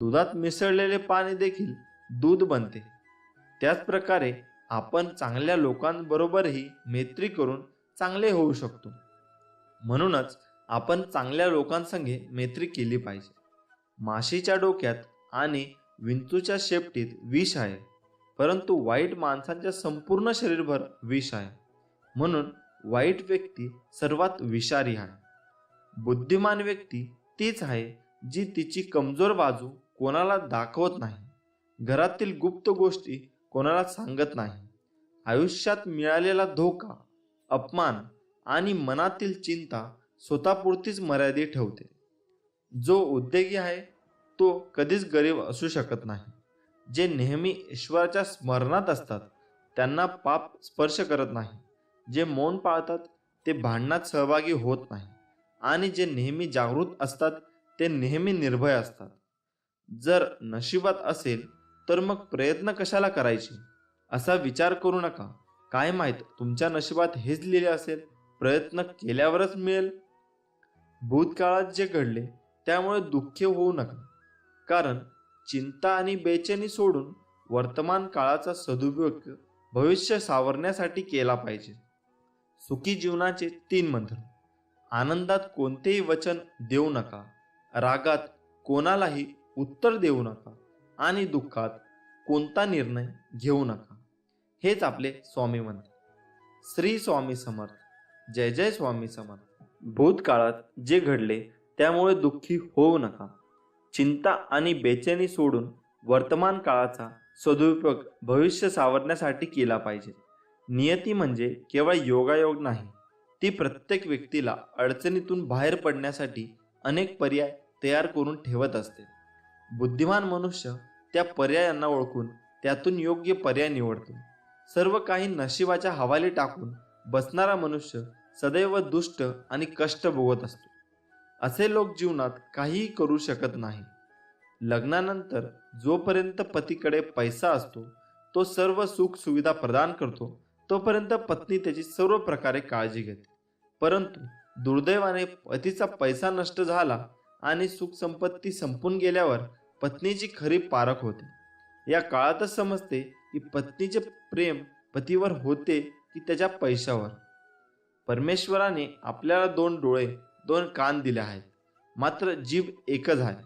दुधात मिसळलेले पाणी देखील दूध बनते. त्याच प्रकारे आपण चांगल्या लोकांबरोबरही मैत्री करून चांगले होऊ शकतो. म्हणूनच आपण चांगल्या लोकांसंगे मैत्री केली पाहिजे. माशीच्या डोक्यात आणि विंचूच्या शेपटीत विष आहे परंतु वाईट माणसांच्या संपूर्ण शरीरभर विष आहे. म्हणून वाईट व्यक्ती सर्वात विषारी आहे. बुद्धिमान व्यक्ती तीच आहे जी तिची कमजोर बाजू कोणाला दाखवत नाही. घरातील गुप्त गोष्टी कोणाला सांगत नाही. आयुष्यात मिळालेला धोका अपमान आणि मनातील चिंता स्वतःपुरतीच मर्यादित ठेवते. जो उद्योगी आहे तो कधीच गरीब असू शकत नाही. जे नेहमी ईश्वराच्या स्मरणात असतात त्यांना पाप स्पर्श करत नाही. जे मौन पाळतात ते भांडणात सहभागी होत नाही. आणि जे नेहमी जागृत असतात ते नेहमी निर्भय असतात. जर नशिबात असेल तर मग प्रयत्न कशाला करायचे? असा विचार करू नका. काय माहीत तुमच्या नशिबात हेच लिहिले असेल? प्रयत्न केल्यावरच मिळेल. भूतकाळात जे घडले त्यामुळे दुःखी होऊ नका. कारण चिंता आणि बेचैनी सोडून वर्तमान काळाचा सदुपयोग भविष्य सावरण्यासाठी केला पाहिजे. सुखी जीवनाचे तीन मंत्र. आनंदात कोणतेही वचन देऊ नका. रागात कोणालाही उत्तर देऊ नका आणि दुःखात कोणता निर्णय घेऊ नका. हेच आपले स्वामी म्हणतात. श्री स्वामी समर्थ जय जय स्वामी समर्थ. भूतकाळात जे घडले त्यामुळे दुःखी होऊ नका. चिंता आणि बेचैनी सोडून वर्तमान काळाचा सदुपयोग भविष्य सावरण्यासाठी केला पाहिजे. नियती म्हणजे केवळ योगायोग नाही ती प्रत्येक व्यक्तीला अडचणीतून बाहेर पडण्यासाठी अनेक पर्याय तयार करून ठेवत असते. बुद्धिमान मनुष्य त्या पर्यायांना ओळखून त्यातून योग्य पर्याय निवडतो. सर्व काही नशिबाच्या हवाली टाकून बसणारा मनुष्य सदैव दुष्ट आणि कष्ट भोगत असतो. असे लोक जीवनात काहीही करू शकत नाही. लग्नानंतर जोपर्यंत पतीकडे पैसा असतो तो सर्व सुख सुविधा प्रदान करतो तोपर्यंत पत्नी त्याची सर्व प्रकारे काळजी घेते. परंतु दुर्दैवाने पतीचा पैसा नष्ट झाला आणि सुख संपत्ती संपून गेल्यावर पत्नीची खरी पारख होते. या काळातच समजते की पत्नीचे प्रेम पतीवर होते की त्याच्या पैशावर. परमेश्वराने आपल्याला दोन डोळे दोन कान दिले आहेत. मात्र जीभ एकच आहे.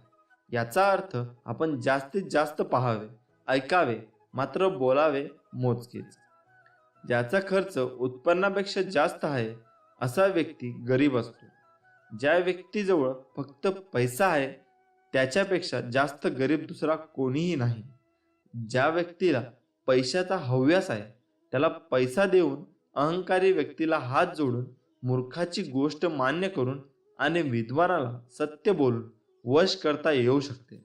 याचा अर्थ आपण जास्तीत जास्त पाहावे ऐकावे मात्र बोलावे मोजकेच. ज्याचा खर्च उत्पन्नापेक्षा जास्त आहे असा व्यक्ती गरीब असतो. ज्या व्यक्तीजवळ फक्त पैसा आहे त्याच्यापेक्षा जास्त गरीब दुसरा कोणीही नाही. ज्या व्यक्तीला पैशाचा हव्यास आहे त्याला पैसा देऊन अहंकारी व्यक्तीला हात जोडून मूर्खाची गोष्ट मान्य करून आणि विद्वानाला सत्य बोलून वश करता येऊ शकते.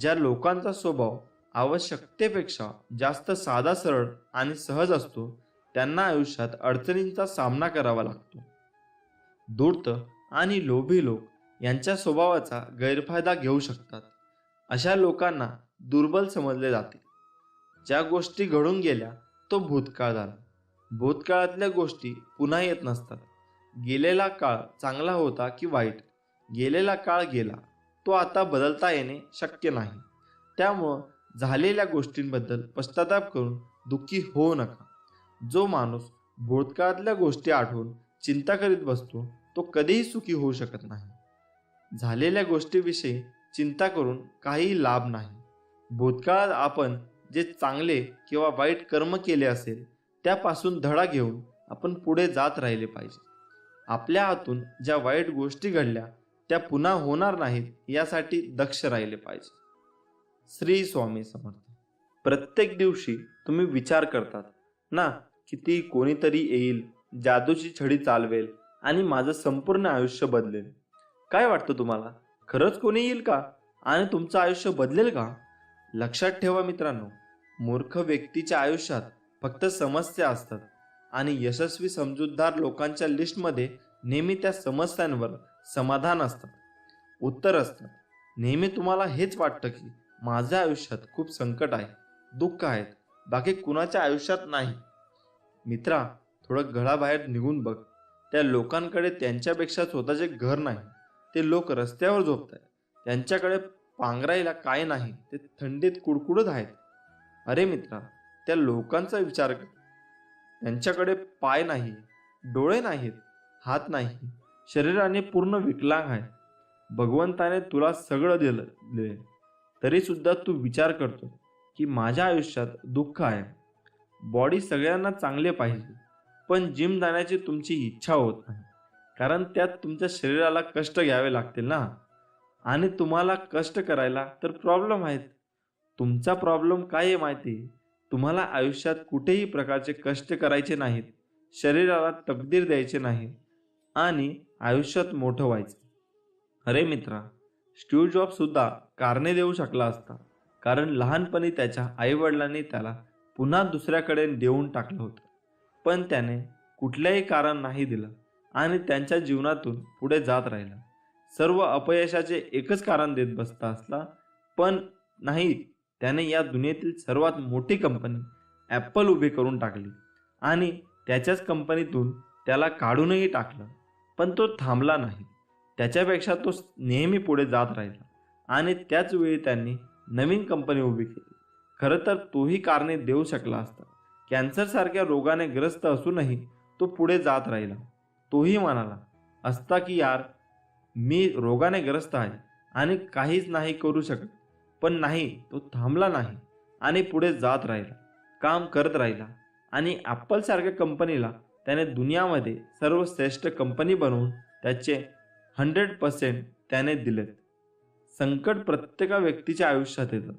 ज्या लोकांचा स्वभाव आवश्यकतेपेक्षा जास्त साधा सरळ आणि सहज असतो त्यांना आयुष्यात अडचणींचा सामना करावा लागतो. धूर्त आणि लोभी लोक यांच्या स्वभावाचा गैरफायदा घेऊ शकतात. अशा लोकांना दुर्बल समजले जाते. ज्या गोष्टी घडून गेल्या तो भूतकाळ झाला. भूतकाळातल्या गोष्टी पुन्हा येत नसतात. गेलेला काळ चांगला होता की वाईट? गेलेला काळ गेला तो आता बदलता येणे शक्य नाही. त्यामुळं झालेल्या गोष्टींबद्दल पश्चाताप करून दुःखी होऊ नका. जो माणूस भूतकाळातल्या गोष्टी आठवून चिंता करीत बसतो तो कधीही सुखी होऊ शकत नाही. झालेल्या गोष्टीविषयी चिंता करून काही लाभ नाही. भूतकाळात आपण जे चांगले किंवा वाईट कर्म केले असेल त्यापासून धडा घेऊन आपण पुढे जात राहिले पाहिजे. आपल्या हातून ज्या वाईट गोष्टी घडल्या त्या पुन्हा होणार नाहीत यासाठी दक्ष राहिले पाहिजे. श्री स्वामी समर्थ. प्रत्येक दिवशी तुम्ही विचार करतात ना किती कोणीतरी येईल जादूची छडी चालवेल आणि माझं संपूर्ण आयुष्य बदलेल. काय वाटतं तुम्हाला? खरंच कोणी येईल का? आणि तुमचं आयुष्य बदलेल का? लक्षात ठेवा मित्रांनो मूर्ख व्यक्तीच्या आयुष्यात फक्त समस्या असतात. आणि यशस्वी समजूतदार लोकांच्या लिस्टमध्ये नेहमी त्या समस्यांवर समाधान असतात उत्तर असतं. नेहमी तुम्हाला हेच वाटतं की माझ्या आयुष्यात खूप संकट आहे दुःख आहेत बाकी कुणाच्या आयुष्यात नाही. मित्रा थोडं घराबाहेर निघून बघ. त्या लोकांकडे त्यांच्यापेक्षा स्वतःचे घर नाही. ते लोक रस्त्यावर झोपत आहेत त्यांच्याकडे पांघरायला काय नाही ते थंडीत कुडकुडत आहेत. अरे मित्रा त्या लोकांचा विचार कर. त्यांच्याकडे पाय नाही डोळे नाहीत हात नाही शरीराने पूर्ण विकलांग आहे भगवंताने तुला सगळं दिलं दिले तरी सुद्धा तू विचार करतो की माझ्या आयुष्यात दुःख आहे. बॉडी सगळ्यांना चांगले पाहिजे पण जिम जाण्याची तुमची इच्छा होत नाही. कारण त्यात तुमच्या शरीराला कष्ट घ्यावे लागतील ना. आणि तुम्हाला कष्ट करायला तर प्रॉब्लेम आहेत. तुमचा प्रॉब्लेम काय आहे माहिती? तुम्हाला आयुष्यात कुठेही प्रकारचे कष्ट करायचे नाहीत. शरीराला तकदीर द्यायचे नाही. आणि आयुष्यात मोठं व्हायचं. अरे मित्रा स्टीव जॉबसुद्धा कारणे देऊ शकला असता. कारण लहानपणी त्याच्या आईवडिलांनी त्याला पुन्हा दुसऱ्याकडे देऊन टाकलं होतं. पण त्याने कुठल्याही कारण नाही दिलं. आणि त्यांच्या जीवनातून पुढे जात राहिला. सर्व अपयशाचे एकच कारण देत बसता असला पण नाही त्याने या दुनियेतील सर्वात मोठी कंपनी ॲपल उभी करून टाकली. आणि त्याच्याच कंपनीतून त्याला काढूनही टाकलं. पण तो थांबला नाही. त्याच्यापेक्षा तो नेहमी पुढे जात राहिला. आणि त्याच वेळी त्यांनी नवीन कंपनी उभी केली. खरं तर तोही कारणे देऊ शकला असता. कॅन्सरसारख्या रोगाने ग्रस्त असूनही तो पुढे जात राहिला. तोही म्हणाला असता की यार मी रोगाने ग्रस्त आहे आणि काहीच नाही करू शकत. पण नाही तो थांबला नाही आणि पुढे जात राहिला काम करत राहिला आणि ॲपलसारख्या कंपनीला त्याने दुनियामध्ये सर्वश्रेष्ठ कंपनी बनवून त्याचे हंड्रेड पर्सेंट त्याने दिलेत. संकट प्रत्येका व्यक्तीच्या आयुष्यात येतात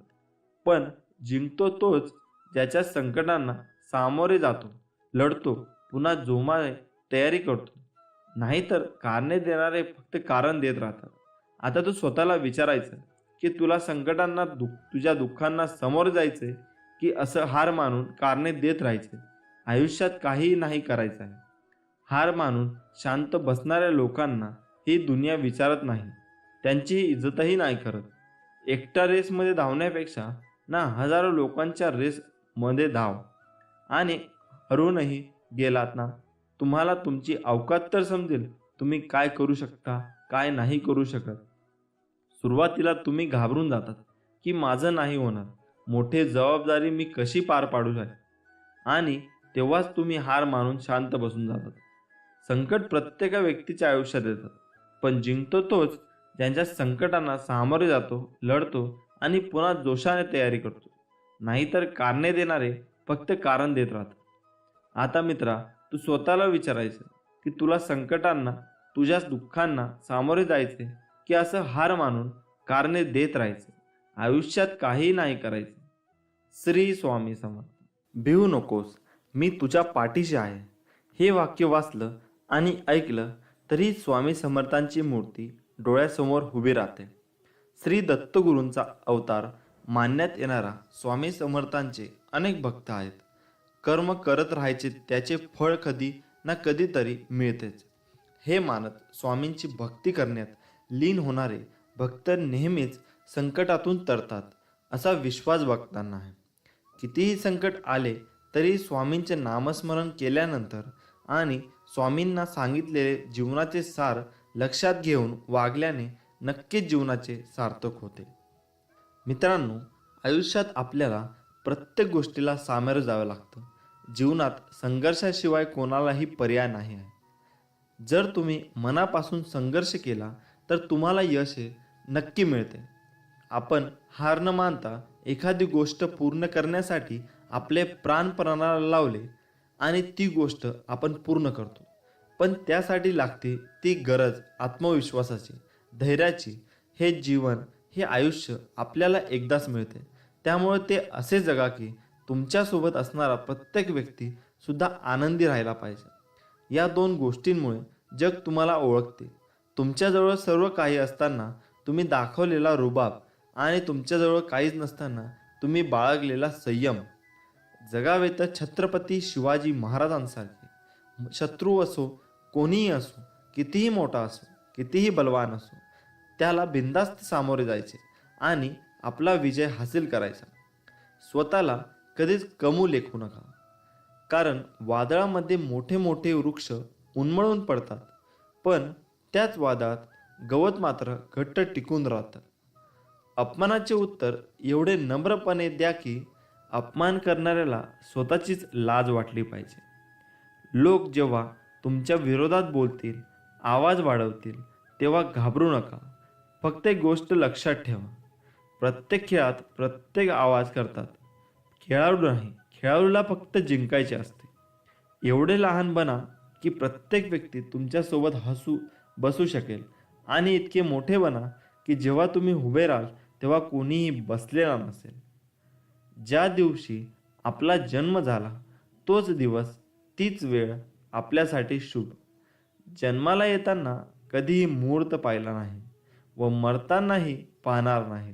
पण जिंकतो तोच ज्याच्या संकटांना सामोरे जातो लढतो पुन्हा जोमाने तयारी करतो. नाहीतर कारणे देणारे फक्त कारण देत राहतात. आता तू स्वतःला विचारायचं की तुला संकटांना दुःख तुझ्या दुःखांना समोर जायचे की असं हार मानून कारणे देत राहायचे? आयुष्यात काहीही नाही करायचं आहे. हार मानून शांत बसणाऱ्या लोकांना ही दुनिया विचारत नाही. त्यांची इज्जतही नाही करत. एकटा रेसमध्ये धावण्यापेक्षा ना हजारो लोकांच्या रेसमध्ये धाव. आणि हरूनही गेलात ना? तुम्हाला तुमची अवकात तर समजेल. तुम्ही काय करू शकता काय नाही करू शकत. सुरुवातीला तुम्ही घाबरून जातात की माझं नाही होणार. मोठे जबाबदारी मी कशी पार पाडू शकेल आणि तेव्हाच तुम्ही हार मानून शांत बसून जातात. संकट प्रत्येक व्यक्तीच्या आयुष्यात येतात पण जिंकतो तोच ज्यांच्या संकटांना सामोरे जातो लढतो आणि पुन्हा जोशाने तयारी करतो. नाहीतर कारणे देणारे फक्त कारण देत राहतात. आता मित्रा तू स्वतःला विचारायचं की तुला संकटांना तुझ्या दुःखांना सामोरे जायचे की असं हार मानून कारणे देत राहायचं. आयुष्यात काहीही नाही करायचं. श्री स्वामी समर्थ. भिवू नकोस मी तुझ्या पाठीशी आहे. हे वाक्य वाचलं आणि ऐकलं तरी स्वामी समर्थांची मूर्ती डोळ्यासमोर उभी राहते. श्री दत्तगुरूंचा अवतार मानण्यात येणारा स्वामी समर्थांचे अनेक भक्त आहेत. कर्म करत राहायचे त्याचे फळ कधी ना कधीतरी मिळतेच. हे मानत स्वामींची भक्ती करण्यात लीन होणारे भक्त नेहमीच संकटातून तरतात असा विश्वास भक्तांना आहे. कितीही संकट आले तरी स्वामींचे नामस्मरण केल्यानंतर आणि स्वामींना सांगितलेले जीवनाचे सार लक्षात घेऊन वागल्याने नक्कीच जीवनाचे सार्थक होते. मित्रांनो आयुष्यात आपल्याला प्रत्येक गोष्टीला सामोरं जावं लागतं. जीवनात संघर्षाशिवाय कोणालाही पर्याय नाही आहे. जर तुम्ही मनापासून संघर्ष केला तर तुम्हाला यश हे नक्की मिळते. आपण हार न मानता एखादी गोष्ट पूर्ण करण्यासाठी आपले प्राणपणाला लावले आणि ती गोष्ट आपण पूर्ण करतो. पण त्यासाठी लागते ती गरज आत्मविश्वासाची धैर्याची. हे जीवन हे आयुष्य आपल्याला एकदाच मिळते. त्यामुळे ते असे जगा की तुमच्यासोबत असणारा प्रत्येक व्यक्ती सुद्धा आनंदी राहायला पाहिजे. या दोन गोष्टींमुळे जग तुम्हाला ओळखते. तुमच्याजवळ सर्व काही असताना तुम्ही दाखवलेला रुबाब आणि तुमच्याजवळ काहीच नसताना तुम्ही बाळगलेला संयम. जगावे तर छत्रपती शिवाजी महाराजांसारखे. शत्रू असो कोणीही असो कितीही मोठा असो कितीही बलवान असो त्याला बिंदास्त सामोरे जायचे आणि आपला विजय हासिल करायचा. स्वतःला कधीच कमू लेखू नका. कारण वादळामध्ये मोठे मोठे वृक्ष उन्मळून पडतात पण त्याच वादात गवत मात्र घट्ट टिकून राहतं. अपमानाचे उत्तर एवढे नम्रपणे द्या की अपमान करणाऱ्याला स्वतःचीच लाज वाटली पाहिजे. लोक जेव्हा तुमच्या विरोधात बोलतील आवाज वाढवतील तेव्हा घाबरू नका. फक्त एक गोष्ट लक्षात ठेवा. प्रत्येक खेळात प्रत्येक आवाज करतात. खेळाडू नाही. खेळाडूला फक्त जिंकायचे असते. एवढे लहान बना की प्रत्येक व्यक्ती तुमच्यासोबत हसू बसू शकेल. आणि इतके मोठे बना की जेव्हा तुम्ही उभे राहाल तेव्हा कोणीही बसलेला नसेल. ज्या दिवशी आपला जन्म झाला तोच दिवस तीच वेळ आपल्यासाठी शुभ. जन्माला येताना कधीही मुहूर्त पाहिला नाही व मरतानाही पाहणार नाही.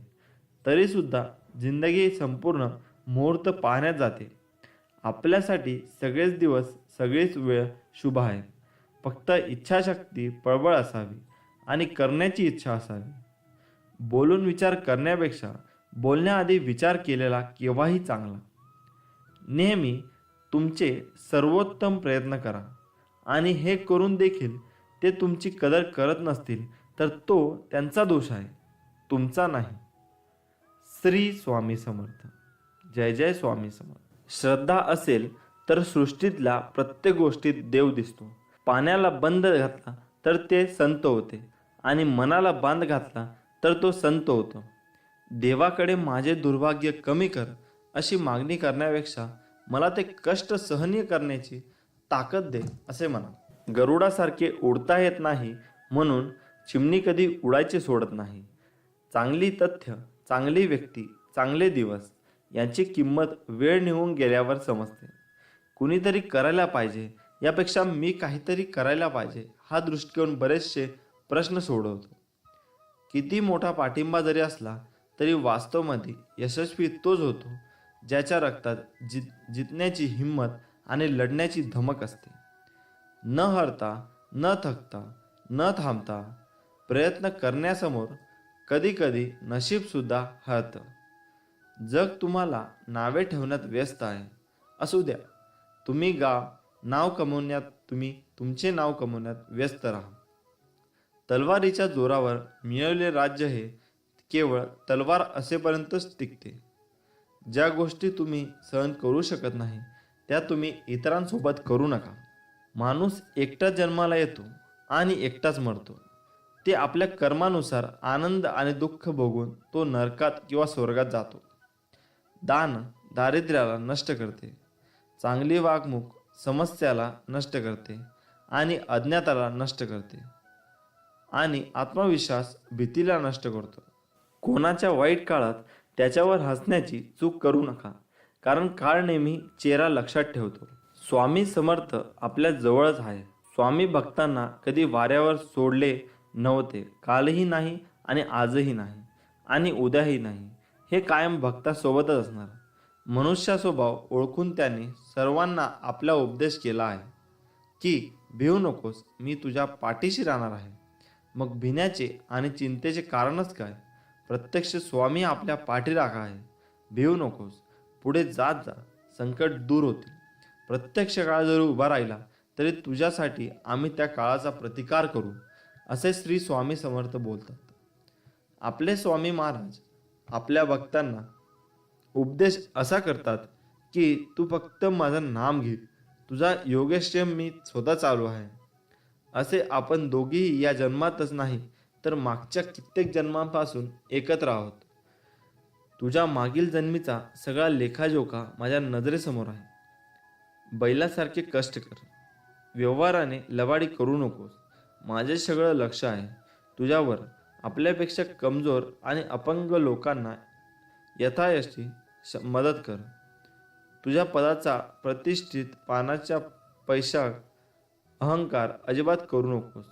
तरीसुद्धा जिंदगी संपूर्ण मुहूर्त पाहण्यात जाते. आपल्यासाठी सगळेच दिवस सगळीच वेळ शुभ आहे फक्त इच्छाशक्ती पळबळ असावी आणि करण्याची इच्छा असावी. बोलून विचार करण्यापेक्षा बोलण्याआधी विचार केलेला केव्हाही चांगला. नेहमी तुमचे सर्वोत्तम प्रयत्न करा आणि हे करून देखील ते तुमची कदर करत नसतील तर तो त्यांचा दोष आहे तुमचा नाही. श्री स्वामी समर्थ. जय जय स्वामी समर्थ. श्रद्धा असेल तर सृष्टीतल्या प्रत्येक गोष्टीत देव दिसतो. पाण्याला बंद घातला तर ते संत होते आणि मनाला बांध घातला तर तो संत होतो. देवाकडे माझे दुर्भाग्य कमी कर अशी मागणी करण्यापेक्षा मला ते कष्ट सहनीय करण्याची ताकद दे असे म्हणा. गरुडासारखे उडता येत नाही म्हणून चिमणी कधी उडायचे सोडत नाही. चांगली तथ्य चांगली व्यक्ती चांगले दिवस. यांची किंमत वेळ निघून गेल्यावर समजते. कुणीतरी करायला पाहिजे यापेक्षा मी काहीतरी करायला पाहिजे हा दृष्टिकोन बरेचसे प्रश्न सोडवतो. किती मोठा पाठिंबा जरी असला तरी वास्तवमध्ये यशस्वी तोच होतो ज्याच्या रक्तात जित जितण्याची हिंमत आणि लढण्याची धमक असते. न हरता न थकता न थांबता प्रयत्न करण्यासमोर कधीकधी नशीबसुद्धा हरतं. जग तुम्हाला नावे ठेवण्यात व्यस्त आहे. असू द्या. तुम्ही गाव नाव कमवण्यात तुम्ही तुमचे नाव कमवण्यात व्यस्त राहा. तलवारीच्या जोरावर मिळवले राज्य हे केवळ तलवार असेपर्यंतच टिकते. ज्या गोष्टी तुम्ही सहन करू शकत नाही त्या तुम्ही इतरांसोबत करू नका. माणूस एकटा जन्माला येतो आणि एकटाच मरतो. ते आपल्या कर्मानुसार आनंद आणि दुःख भोगून तो नरकात किंवा स्वर्गात जातो. दान दारिद्र्याला नष्ट करते. चांगली वागणूक समस्याला नष्ट करते आणि अज्ञाताला नष्ट करते. आणि आत्मविश्वास भीतीला नष्ट करतो. कोणाच्या वाईट काळात त्याच्यावर हसण्याची चूक करू नका कारण काळ नेहमी चेहरा लक्षात ठेवतो. स्वामी समर्थ आपल्या जवळच आहे स्वामी भक्तांना कधी वाऱ्यावर सोडले नव्हते. कालही नाही आणि आजही नाही आणि उद्याही नाही. हे कायम भक्तासोबतच असणार. मनुष्या स्वभाव ओळखून त्याने सर्वांना आपला उपदेश केला आहे. की भिवू नकोस मी तुझ्या पाठीशी राहणार आहे. मग भिण्याचे आणि चिंतेचे कारणच काय? प्रत्यक्ष स्वामी आपल्या पाठीराखा आहे. भिवू नकोस पुढे जात जा संकट दूर होतील. प्रत्यक्ष काळ जरी उभा राहिला तरी तुझ्यासाठी आम्ही त्या काळाचा प्रतिकार करू असे श्री स्वामी समर्थ बोलतात. आपले स्वामी महाराज आपल्या भक्तांना उपदेश असा करतात की तू फक्त माझं नाम घे. तुझा योगेश्यम मी स्वतः चालू आहे. असे आपण दोघेही या जन्मातच नाही तर मागच्या कित्येक जन्मापासून एकत्र आहोत. तुझ्या मागील जन्मीचा सगळा लेखाजोखा माझ्या नजरेसमोर आहे. बैलासारखे कष्ट कर. व्यवहाराने लवाडी करू नकोस. माझे सगळं लक्ष आहे तुझ्यावर. आपल्यापेक्षा कमजोर आणि अपंग लोकांना यथायशी श मदत कर. तुझ्या पदाचा प्रतिष्ठित पानाच्या पैशा अहंकार अजिबात करू नकोस.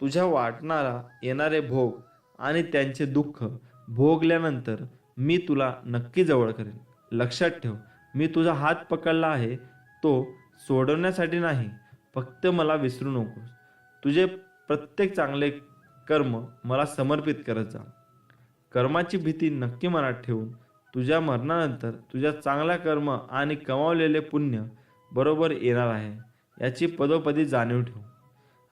तुझ्या वाटणारा येणारे भोग आणि त्यांचे दुःख भोगल्यानंतर मी तुला नक्की जवळ करेन. लक्षात ठेव मी तुझा हात पकडला आहे तो सोडवण्यासाठी नाही फक्त मला विसरू नकोस. तुझे प्रत्येक चांगले कर्म मला समर्पित करत जा कर्माची भीती नक्की मनात ठेवून तुझ्या मरणानंतर तुझ्या चांगल्या कर्म आणि कमावलेले पुण्य बरोबर येणार आहे याची पदोपदी जाणीव ठेव.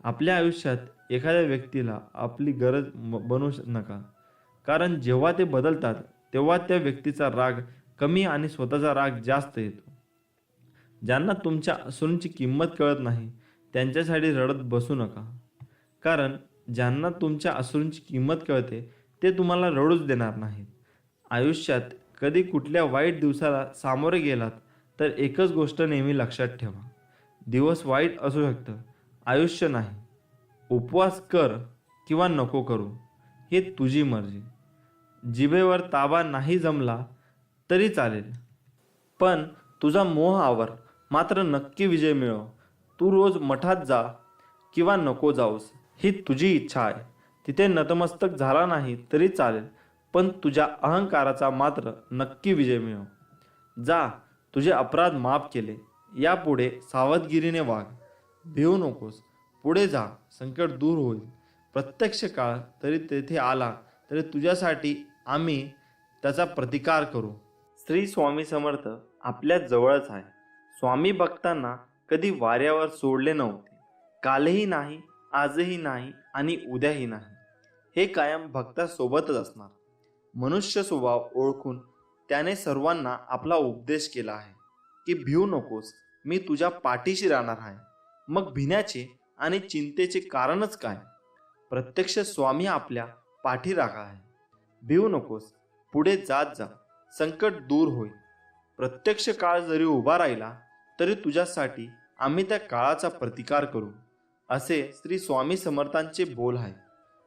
आपल्या आयुष्यात एखाद्या व्यक्तीला आपली गरज म- बनवू नका. कारण जेव्हा ते बदलतात तेव्हा त्या व्यक्तीचा राग कमी आणि स्वतःचा राग जास्त येतो. ज्यांना तुमच्या असूंची किंमत कळत नाही त्यांच्यासाठी रडत बसू नका. कारण ज्यांना तुमच्या असूंची किंमत कळते ते तुम्हाला रडूच देणार नाहीत. आयुष्यात कधी कुठल्या वाईट दिवसाला सामोरे गेलात तर एकच गोष्ट नेहमी लक्षात ठेवा. दिवस वाईट असू शकतं आयुष्य नाही. उपवास कर किंवा नको करू हे तुझी मर्जी. जिभेवर ताबा नाही जमला तरी चालेल. पण तुझा मोह आवर मात्र नक्की विजय मिळव. तू रोज मठात जा किंवा नको जाऊस. ही तुझी इच्छा आहे. तिथे नतमस्तक झाला नाही तरी चालेल पण तुझ्या अहंकाराचा मात्र नक्की विजय मिळव. जा तुझे अपराध माफ केले. यापुढे सावधगिरीने वाघ भिवू नकोस. पुढे जा. संकट दूर होईल. प्रत्यक्ष काळ तरी तेथे आला तरी तुझ्यासाठी आम्ही त्याचा प्रतिकार करू. श्री स्वामी समर्थ आपल्या जवळच आहे. स्वामी भक्तांना कधी वाऱ्यावर सोडले नव्हते. कालही नाही आजही नाही आणि उद्याही नाही. हे कायम भक्तासोबतच असणार. मनुष्य स्वभाव ओळखून त्याने सर्वांना आपला उपदेश केला आहे की भिवू नकोस मी तुझ्या पाठीशी राहणार आहे. मग भिण्याचे आणि चिंतेचे कारणच काय? प्रत्यक्ष स्वामी आपल्या पाठी राखा आहे. भिवू नकोस पुढे जात जा संकट दूर होईल. प्रत्यक्ष काळ जरी उभा राहिला तरी तुझ्यासाठी आम्ही त्या काळाचा प्रतिकार करू. असे श्री स्वामी समर्थांचे बोल आहे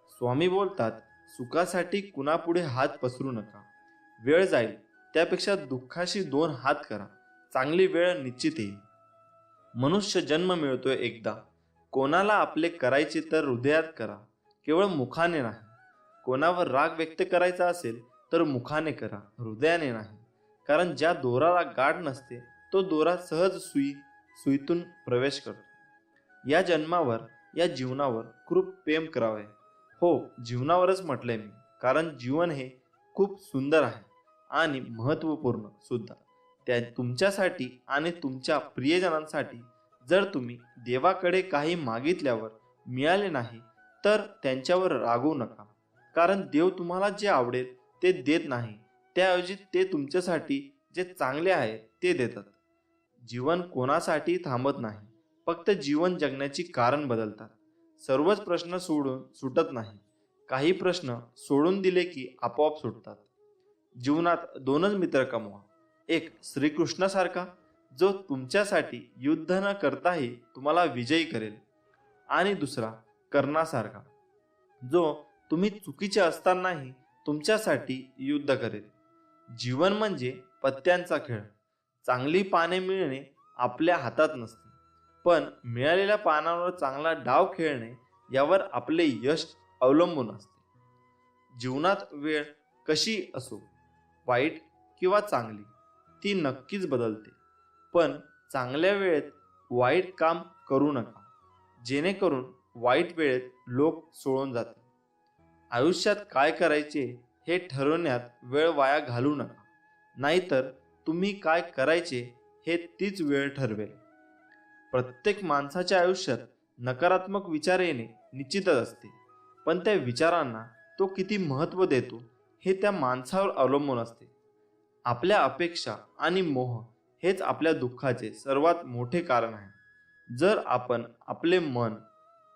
स्वामी बोलतात सुखासाठी कुणापुढे हात पसरू नका. वेळ जाईल त्यापेक्षा दुःखाशी दोन हात करा. चांगली वेळ निश्चित येईल. मनुष्य जन्म मिळतोय एकदा. कोणाला आपले करायचे तर हृदयात करा. केवळ मुखाने नाही. कोणावर राग व्यक्त करायचा असेल तर मुखाने करा हृदयाने नाही. कारण ज्या दोराला गाठ नसते तो दोरा सहज सुई सुईतून प्रवेश करतो. या जन्मावर या जीवनावर खूप प्रेम करावे. हो जीवनावरच म्हटले मी कारण जीवन हे खूप सुंदर आहे आणि महत्त्वपूर्ण सुद्धा. त्या तुमच्यासाठी आणि तुमच्या प्रियजनांसाठी जर तुम्ही देवाकडे काही मागितल्यावर मिळाले नाही तर त्यांच्यावर रागवू नका. कारण देव तुम्हाला जे आवडेल ते देत नाही त्याऐवजी ते तुमच्यासाठी जे चांगले आहे ते देतात. जीवन कोणासाठी थांबत नाही. फक्त जीवन जगण्याची कारण बदलतात. सर्वच प्रश्न सोडून सुटत नाही. काही प्रश्न सोडून दिले की आपोआप सुटतात. जीवनात दोनच मित्र कमवा. एक श्रीकृष्णासारखा जो तुमच्यासाठी युद्ध न करताही तुम्हाला विजयी करेल. आणि दुसरा कर्णासारखा जो तुम्ही चुकीचे असतानाही तुमच्यासाठी युद्ध करेल. जीवन म्हणजे पत्त्यांचा खेळ. चांगली पाने मिळणे आपल्या हातात नसते. पण मिळालेल्या पानावर चांगला डाव खेळणे यावर आपले यश अवलंबून असते. जीवनात वेळ कशी असो वाईट किंवा चांगली ती नक्कीच बदलते. पण चांगल्या वेळेत वाईट काम करू नका जेणेकरून वाईट वेळेत लोक सोडून जातात आयुष्यात काय करायचे हे ठरवण्यात वेळ वाया घालू नका नाहीतर तुम्ही काय करायचे हे तीच वेळ ठरवेल. प्रत्येक माणसाच्या आयुष्यात नकारात्मक विचार येणे निश्चितच असते. पण त्या विचारांना तो किती महत्त्व देतो हे त्या माणसावर अवलंबून असते. आपल्या अपेक्षा आणि मोह हेच आपल्या दुःखाचे सर्वात मोठे कारण आहे. जर आपण आपले मन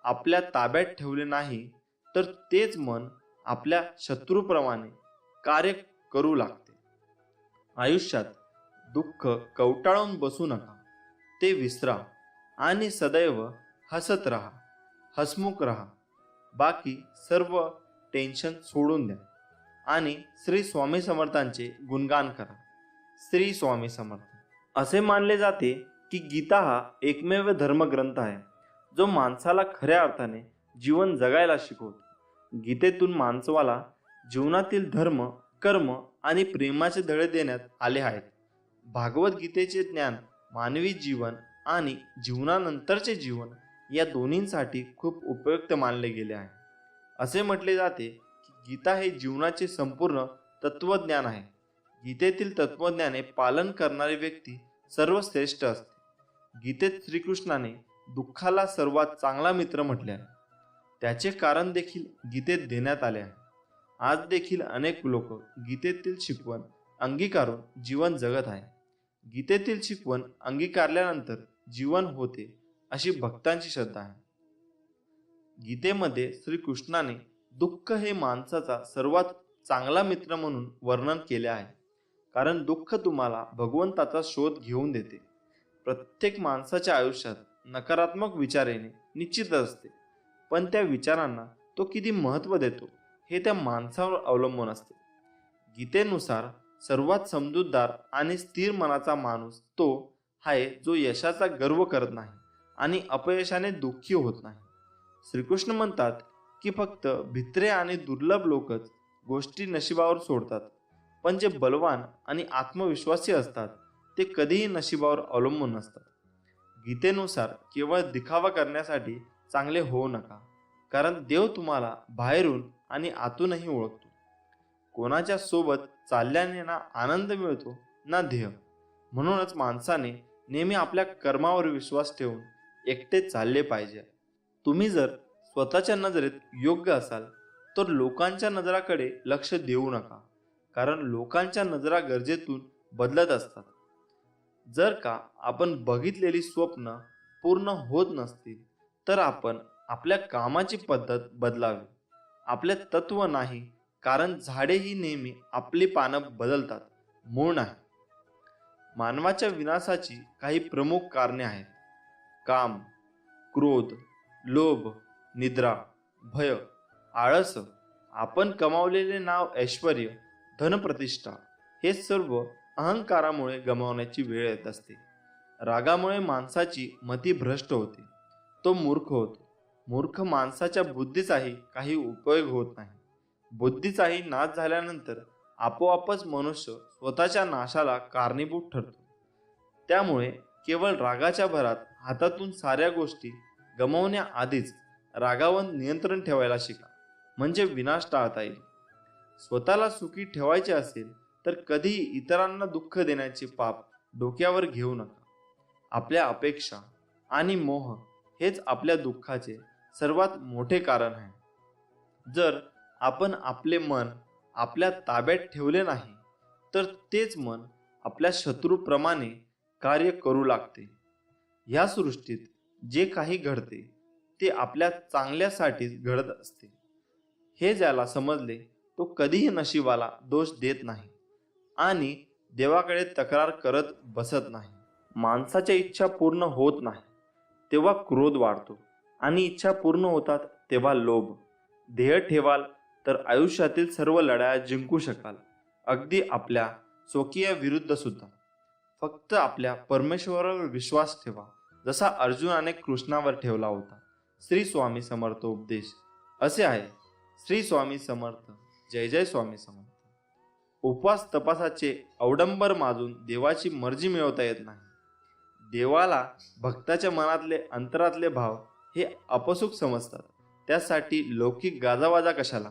आपल्या ताब्यात ठेवले नाही तर तेच मन आपल्या शत्रूप्रमाणे कार्य करू लागते. आयुष्यात दुःख कवटाळून बसू नका. ते विसरा. आणि सदैव हसत राहा हसमुख राहा. बाकी सर्व टेन्शन सोडून द्या. आणि श्री स्वामी समर्थांचे गुणगान करा. श्री स्वामी समर्थ. असे मानले जाते की गीता हा एकमेव धर्मग्रंथ आहे जो माणसाला खऱ्या अर्थाने जीवन जगायला शिकवतो. गीतेतून माणसाला जीवनातील धर्म कर्म आणि प्रेमाचे धडे देण्यात आले आहेत. भागवत गीतेचे ज्ञान मानवी जीवन आणि जीवनानंतरचे जीवन या दोन्हींसाठी खूप उपयुक्त मानले गेले आहे. असे म्हटले जाते की गीता हे जीवनाचे संपूर्ण तत्वज्ञान आहे. गीतेतील तत्वज्ञाने पालन करणारी व्यक्ती सर्वश्रेष्ठ असते. गीतेत श्रीकृष्णाने दुःखाला सर्वात चांगला मित्र म्हटले आहे. त्याचे कारण देखील गीतेत देण्यात आले आहे. आज देखील अनेक लोक गीतेतील शिकवण अंगीकारून जीवन जगत आहे गीतेतील शिकवण अंगीकारल्यानंतर जीवन होते अशी भक्तांची श्रद्धा आहे. गीतेमध्ये श्रीकृष्णाने दुःख हे माणसाचा सर्वात चांगला मित्र म्हणून वर्णन केले आहे. कारण दुःख तुम्हाला भगवंताचा शोध घेऊन देते. प्रत्येक माणसाच्या आयुष्यात नकारात्मक विचार येणे निश्चितच असते. पण त्या विचारांना तो किती महत्त्व देतो हे त्या माणसावर अवलंबून असते. गीतेनुसार सर्वात समजूतदार आणि स्थिर मनाचा माणूस तो आहे जो यशाचा गर्व करत नाही आणि अपयशाने दुःखी होत नाही. श्रीकृष्ण म्हणतात की फक्त भित्रे आणि दुर्लभ लोकच गोष्टी नशिबावर सोडतात पण जे बलवान आणि आत्मविश्वासी असतात ते कधीही नशिबावर अवलंबून नसतात. गीतेनुसार केवळ दिखावा करण्यासाठी चांगले होऊ नका कारण देव तुम्हाला बाहेरून आणि आतूनही ओळखतो. कोणाच्या सोबत चालल्याने ना आनंद मिळतो ना ध्येय. म्हणूनच माणसाने नेहमी आपल्या कर्मावर विश्वास ठेवून एकटे चालले पाहिजे. तुम्ही जर स्वतःच्या नजरेत योग्य असाल तर लोकांच्या नजराकडे लक्ष देऊ नका. कारण लोकांच्या नजरा गरजेतून बदलत असतात. जर का आपण बघितलेली स्वप्न पूर्ण होत नसतील तर आपण आपल्या कामाची पद्धत बदलावी. आपले तत्व नाही कारण झाडे ही नेहमी आपली पानं बदलतात मूळ नाही. मानवाच्या विनाशाची काही प्रमुख कारणे आहेत. काम क्रोध लोभ निद्रा भय आळस आपण कमावलेले नाव ऐश्वर धनप्रतिष्ठा हे सर्व अहंकारामुळे गमावण्याची वेळ येत असते. रागामुळे माणसाची मती भ्रष्ट होते. तो मूर्ख होतो. मूर्ख माणसाच्या बुद्धीचाही काही उपयोग होत नाही. बुद्धीचाही नाश झाल्यानंतर आपोआपच मनुष्य स्वतःच्या नाशाला कारणीभूत ठरतो. त्यामुळे केवळ रागाच्या भरात हातातून साऱ्या गोष्टी गमावण्याआधीच रागावर नियंत्रण ठेवायला शिका म्हणजे विनाश टाळता येईल. स्वतःला सुखी ठेवायचे असेल तर कधीही इतरांना दुःख देण्याचे पाप डोक्यावर घेऊ नका. आपल्या अपेक्षा आणि मोह हेच आपल्या दुःखाचे सर्वात मोठे कारण आहे. जर आपण आपले मन आपल्या ताब्यात ठेवले नाही तर तेच मन आपल्या शत्रूप्रमाणे कार्य करू लागते. ह्या सृष्टीत जे काही घडते ते आपल्या चांगल्यासाठीच घडत असते. हे ज्याला समजले तो कधीही नशिबाला दोष देत नाही आणि देवाकडे तक्रार करत बसत नाही. माणसाच्या इच्छा पूर्ण होत नाही तेव्हा क्रोध वाढतो आणि इच्छा पूर्ण होतात तेव्हा लोभ. ध्येय ठेवाल तर आयुष्यातील सर्व लढाया जिंकू शकाल. अगदी आपल्या स्वकीय विरुद्ध सुद्धा. फक्त आपल्या परमेश्वरावर विश्वास ठेवा. जसा अर्जुनाने कृष्णावर ठेवला होता श्री स्वामी समर्थ उपदेश. असे आहे श्री स्वामी समर्थ जय जय स्वामी समर्थ. उपवास तपासाचे अवडंबर माजून देवाची मर्जी मिळवता येत नाही. देवाला भक्ताच्या मनातले अंतरातले भाव हे अपसुख समजतात. त्यासाठी लौकिक गाजावाजा कशाला?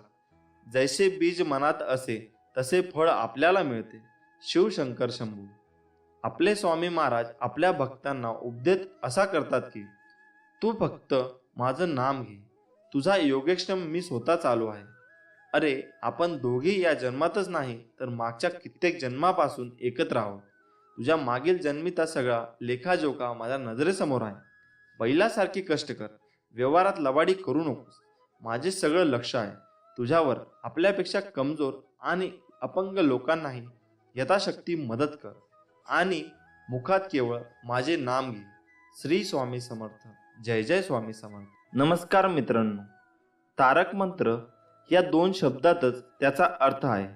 जैसे बीज मनात असे तसे फळ आपल्याला मिळते. शिवशंकर शंभू. आपले स्वामी महाराज आपल्या भक्तांना उपदेश असा करतात की तू फक्त माझं नाम घे. तुझा योगेक्षम मी स्वतः चालू आहे. अरे आपण दोघे या जन्मातच नाही तर मागच्या कित्येक जन्मापासून एकत्र आहोत. तुझ्या मागील जन्मीचा सगळा लेखाजोखा माझ्या नजरेसमोर आहे. बैलासारखी कष्ट कर. व्यवहारात लवाडी करू नकोस. माझे सगळं लक्ष आहे. तुझ्यावर आपल्यापेक्षा कमजोर आणि अपंग लोकांनाही यथाशक्ती मदत कर आणि मुखात केवळ माझे नाम घे. श्री स्वामी समर्थ. जय जय स्वामी समर्थ. नमस्कार मित्रांनो. तारक मंत्र या दोन शब्दातच त्याचा अर्थ आहे.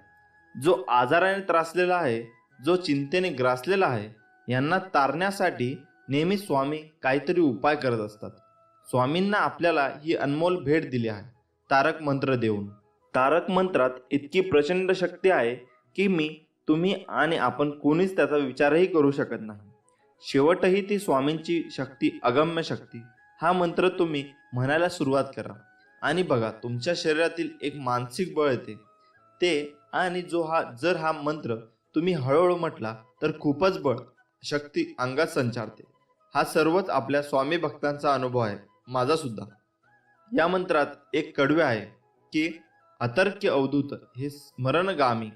जो आजाराने त्रासलेला आहे जो चिंतेने ग्रासलेला आहे यांना तारण्यासाठी नेहमी स्वामी काहीतरी उपाय करत असतात. स्वामींना आपल्याला ही अनमोल भेट दिली आहे. तारक मंत्र देऊन. तारक मंत्रात इतकी प्रचंड शक्ती आहे की मी तुम्ही आणि आपण कोणीच त्याचा विचारही करू शकत नाही. शेवटही ती स्वामींची शक्ती अगम्य शक्ती. हा मंत्र तुम्ही म्हणायला सुरुवात करा. आणि बघा तुमच्या शरीरातील एक मानसिक बळ येते. ते आणि जो हा जर हा मंत्र तुम्ही हळूहळू म्हटला तर खूपच बळ शक्ती अंगात संचारते. हा सर्वच आपल्या स्वामी भक्तांचा अनुभव आहे. माझा सुद्धा. या मंत्रात एक कडवे आहे की अतर्क्य अवधूत हे स्मरणगामी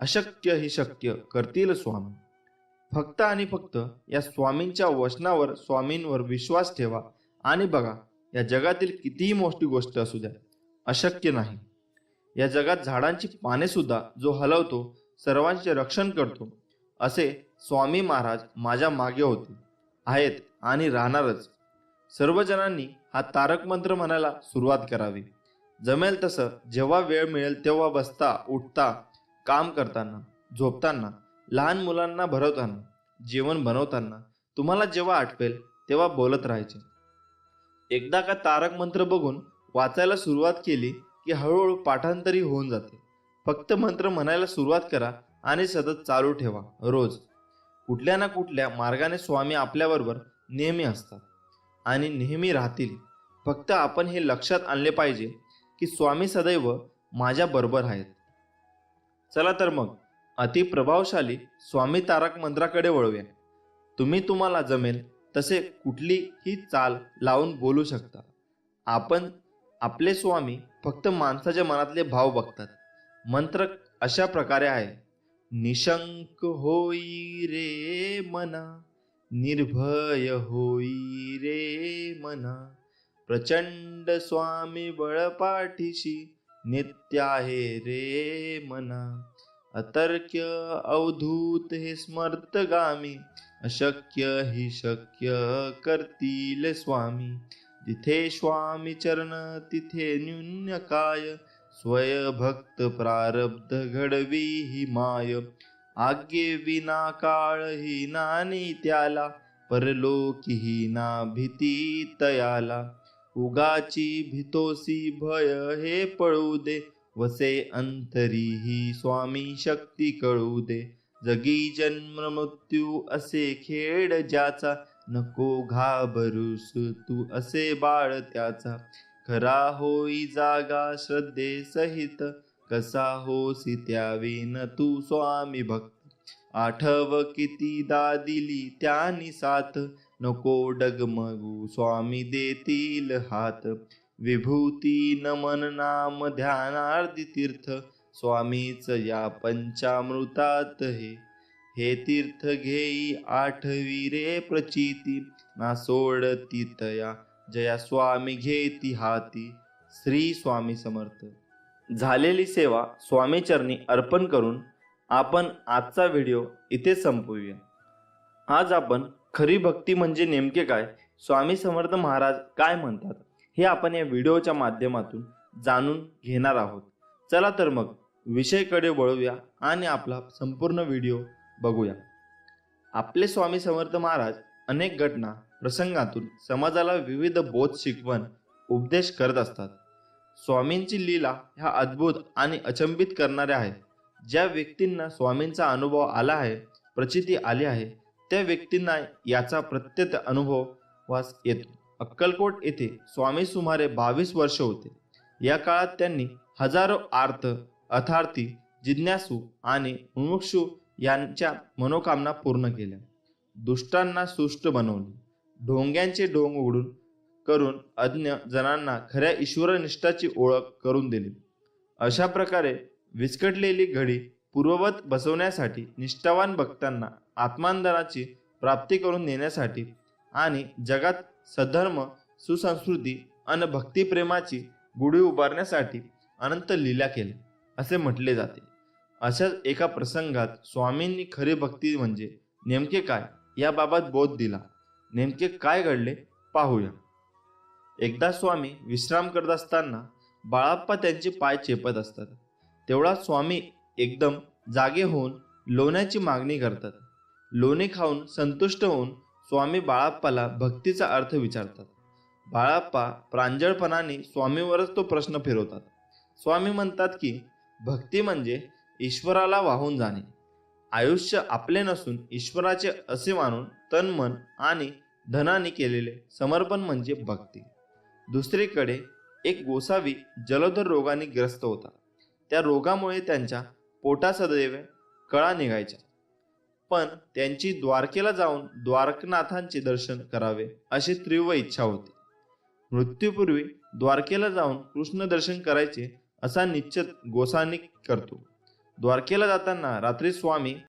अशक्य हे शक्य करतील स्वामी. फक्त आणि फक्त या स्वामींच्या वचनावर स्वामींवर विश्वास ठेवा आणि बघा या जगातील कितीही मोठी गोष्ट असू द्या अशक्य नाही. या जगात झाडांची पाने सुद्धा जो हलवतो सर्वांचे रक्षण करतो असे स्वामी महाराज माझ्या मागे होते. आहेत आणि राहणारच. सर्वजणांनी हा तारक मंत्र म्हणायला सुरुवात करावी. जमेल तसं जेव्हा वेळ मिळेल तेव्हा बसता उठता काम करताना झोपताना लहान मुलांना भरवताना जेवण बनवताना तुम्हाला जेव्हा आठवेल तेव्हा बोलत राहायचे. एकदा का तारक मंत्र बघून वाचायला सुरुवात केली की हळूहळू पाठांतरी होऊन जाते. फक्त मंत्र म्हणायला सुरुवात करा आणि सतत चालू ठेवा रोज. कुठल्या ना कुठल्या मार्गाने स्वामी आपल्याबरोबर नेहमी असतात. आणि नेहमी राहतील. फक्त आपण हे लक्षात आणले पाहिजे की स्वामी सदैव माझ्या बरोबर आहेत. चला तर मग अति प्रभावशाली स्वामी तारक मंत्राकडे वळूया. तुम्ही तुम्हाला जमेल तसे कुठलीही चाल लावून बोलू शकता. आपण आपले स्वामी फक्त माणसाच्या मनातले भाव बघतात. मंत्र अशा प्रकारे आहे. निशंक होई रे मना. निर्भय होई रे मना. प्रचंड स्वामी बळपाठीशी नित्य आहे रे मना. अतर्क्य अवधूत हे स्मर्तगामी. अशक्य हि शक्य करतील स्वामी. जिथे स्वामी चरण तिथे न्यून्य काय स्वय भक्त प्रारब्ध घडवी ही माय. आज्ञे विना काळ ही नानी त्याला परलोकी ही ना भीती तयाला. उगाची भितोसी भय हे पळू दे वसे अंतरी ही स्वामी शक्ती कळू दे. जगी जन्म मृत्यू असे खेळ ज्याचा नको घाबरूस तू असे बाळ त्याचा. खरा होई जागा श्रद्धे सहित कसा होसी त्याविन तू स्वामी भक्त? आठव किती दा दिली त्यानी साथ? नको डगमगू स्वामी देतील हात. विभूती नमन नाम ध्यानार्दी तीर्थ. स्वामीच या पंचामृतात हे. हे तीर्थ घेई आठवी रे प्रचिती. ना सोडती तया. जया स्वामी घेती हाती. श्री स्वामी समर्थ. झालेली सेवा स्वामीचरणी अर्पण करून आपण आजचा व्हिडिओ इथे संपवूया. आज आपण खरी भक्ती म्हणजे नेमके काय स्वामी समर्थ महाराज काय म्हणतात हे आपण या व्हिडिओच्या माध्यमातून जाणून घेणार आहोत. चला तर मग विषयकडे वळूया आणि आपला संपूर्ण व्हिडिओ बघूया. आपले स्वामी समर्थ महाराज अनेक घटना प्रसंगातून समाजाला विविध बोध शिकवण उपदेश करत असतात. स्वामींची लीला ह्या अद्भुत आणि अचंबित करणाऱ्या आहेत. ज्या व्यक्तींना स्वामींचा अनुभव आला आहे प्रचिती आली आहे त्या व्यक्तींना याचा प्रत्येक अनुभव वास येतो. अक्कलकोट येथे स्वामी सुमारे बावीस वर्ष होते. या काळात त्यांनी हजारो आर्थ अथार्थी जिज्ञासू आणि मुमुक्षू यांच्या मनोकामना पूर्ण केल्या. दुष्टांना सुष्ट बनवले. ढोंग्यांचे ढोंग उघडून करून अज्ञ जणांना खऱ्या ईश्वरनिष्ठाची ओळख करून दिली. अशा प्रकारे विस्कटलेली घडी पूर्ववत बसवण्यासाठी निष्ठावान भक्तांना आत्मांदनाची प्राप्ती करून देण्यासाठी आणि जगात सधर्म सुसंस्कृती आणि भक्तिप्रेमाची गुढी उभारण्यासाठी अनंत लीला केली असे म्हटले जाते. अशाच एका प्रसंगात स्वामींनी खरी भक्ती म्हणजे नेमके काय? याबाबत बोध दिला. नेमके काय घडले? पाहूया. एकदा स्वामी विश्राम करत असताना बाळाप्पा त्यांचे पाय चेपत असतात. तेवढा स्वामी एकदम जागे होऊन लोण्याची मागणी करतात. लोणी खाऊन संतुष्ट होऊन स्वामी बाळाप्पाला भक्तीचा अर्थ विचारतात. बाळाप्पा प्रांजळपणाने स्वामीवरच तो प्रश्न फिरवतात. स्वामी म्हणतात की भक्ती म्हणजे ईश्वराला वाहून जाणे. आयुष्य आपले नसून ईश्वराचे असे मानून तन मन आणि धनाने केलेले समर्पण म्हणजे भक्ती. दुसरीकडे एक गोसावी जलोदर रोगाने ग्रस्त होता. त्या रोगामुळे त्यांच्या पोटा सदैव कळा निघायच्या. पण त्यांची द्वारकेला जाऊन द्वारकनाथांचे दर्शन करावे अशी तीव्र इच्छा होती. मृत्यूपूर्वी द्वारकेला जाऊन कृष्ण दर्शन करायचे असा निश्चित गोसानिक करतो. द्वारकेला जाताना रात्री स्वामी